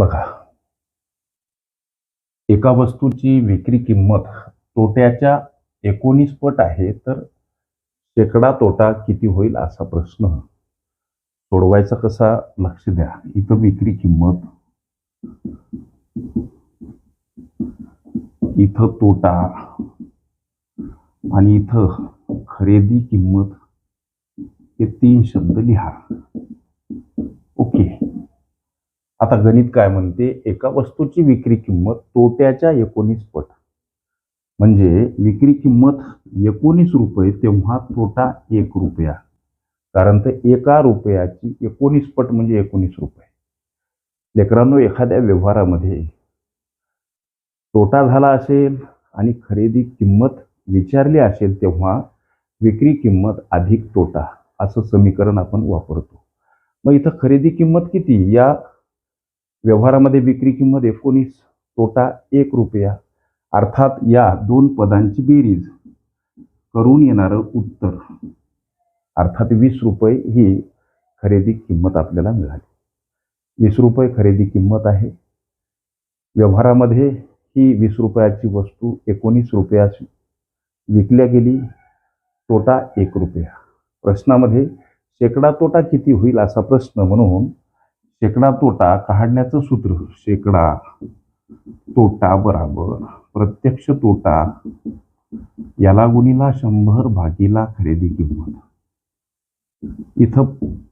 बघा. एका वस्तूची विक्री किंमत तोट्याच्या एकोणीस पट आहे तर शेकडा तोटा किती होईल असा प्रश्न सोडवायचा कसा लक्ष द्या. इथं विक्री किंमत इथं तोटा आणि इथं खरेदी किंमत हे तीन शब्द लिहा. ओके. आता गणित काय म्हणते? एका वस्तूची विक्री किंमत तोट्याच्या एकोणीस पट. म्हणजे विक्री किंमत एकोणीस रुपये तेव्हा तोटा एक रुपया. कारण तर एका रुपयाची एकोणीस पट म्हणजे एकोणीस रुपये. लेकरांनो एखाद्या व्यवहारामध्ये तोटा झाला असेल आणि खरेदी किंमत विचारली असेल तेव्हा विक्री किंमत अधिक तोटा असं समीकरण आपण वापरतो. मग इथं खरेदी किंमत किती? या व्यवहारामध्ये विक्री किंमत एकोणीस तोटा एक रुपया. अर्थात या दोन पदांची बेरीज करून येणारं उत्तर. अर्थात वीस रुपये ही खरेदी किंमत आपल्याला मिळाली. वीस रुपये खरेदी किंमत आहे. व्यवहारामध्ये ही वीस रुपयाची वस्तू एकोणीस रुपयास विकल्या गेली. तोटा एक रुपया. प्रश्नामध्ये शेकडा तोटा किती होईल असा प्रश्न म्हणून शेकडा तोटा काढण्याचं सूत्र. शेकडा तोटा बराबर. प्रत्यक्ष तोटा याला गुणीला शंभर भागीला खरेदी किंमत. इथं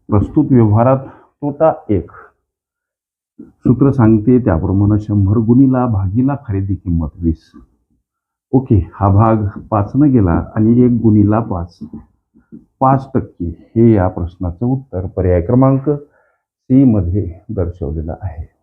प्रस्तुत व्यवहारात तोटा एक. सूत्र सांगते त्याप्रमाणे शंभर गुणीला भागीला खरेदी किंमत वीस. ओके हा भाग पाचनं गेला आणि एक गुणीला पाच. पाच टक्के हे या प्रश्नाचं उत्तर. पर्याय क्रमांक सी मध्ये दर्शवलेलं आहे.